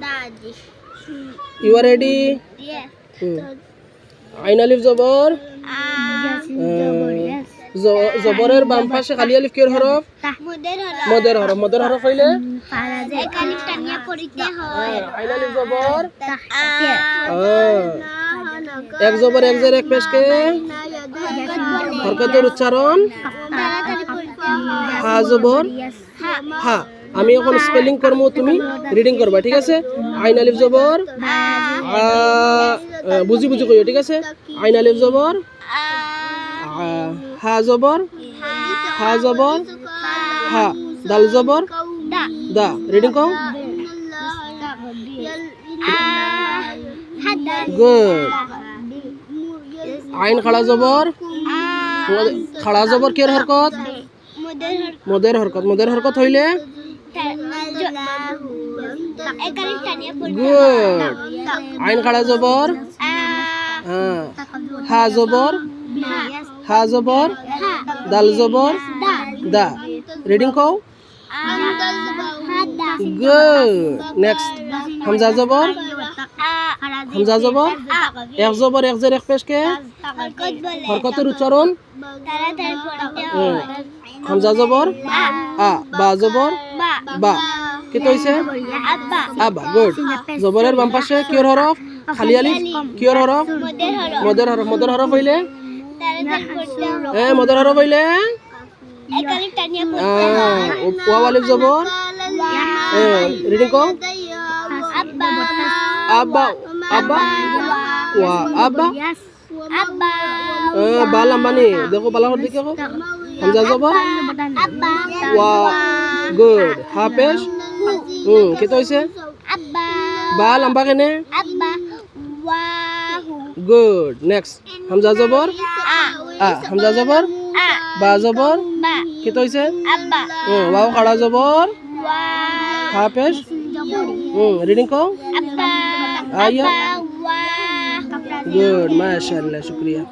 Daddy. You are ready Yes. আইন আলিফ জবর জ- জবরের বাম পাশে খালি আলিফ কির হরফ মুদের হরফ মদের হরফ হইলে হয় আইন আলিফ জবর এক জবর এক জের এক পেশকে হরকতের উচ্চারণ হা জবর হা আমি এখন স্পেলিং করব, তুমি রিডিং করবা, ঠিক আছে? আইন আলিফ জবর বুঝি বুঝি কইও, ঠিক আছে? আইন আলিফ জবর হা জবর হা জবর, হা, দাল জবর, দা দা রিডিং কও? গুড আইন খাড়া জবর খাড়া জবর কের হরকত? মুদের হরকত। মদের হরকত। হইলে? গুড আইন খাড়া জবর? হা জবর? হা জবর? দাল জবর? দা। রিডিং কও। গুড। নেক্সট। হামজা জবর? হামজা জবর এক জবর এক জের এক পেশকে হরকতের উচ্চারণ হামজা জবর আ, বা জবর বা। কি আব্বা আবা গুড। জবরের বাম পাশে কিয়র হরফ খালি আলিফ কিয়র হরফ মুদের হরফ মদের হরফ হইলে হয় মদের হরফ হইলে পড়িতে আলিফ জবর রিডিং কও আব্বা আব্বা ওয়া আব্বা আব্বা এ বা লাম্বানি দেখো বালাহর দিকে কও হামজা জবর আব্বা ওয়া গুড হাফেজ হুম কি হইছে আব্বা বা লম্বা কেনে আব্বা ওয়াহু গুড নেক্সট হামজা জবর আ আ হামজা জবর আ বা জবর বা কি হইছে আব্বা হুম ওয়াও খাড়া জবর ওয়া হাফেজ হুম রিডিং আব্বা আইয়া ওয়া গুড মাশাআল্লাহ শুক্রিয়া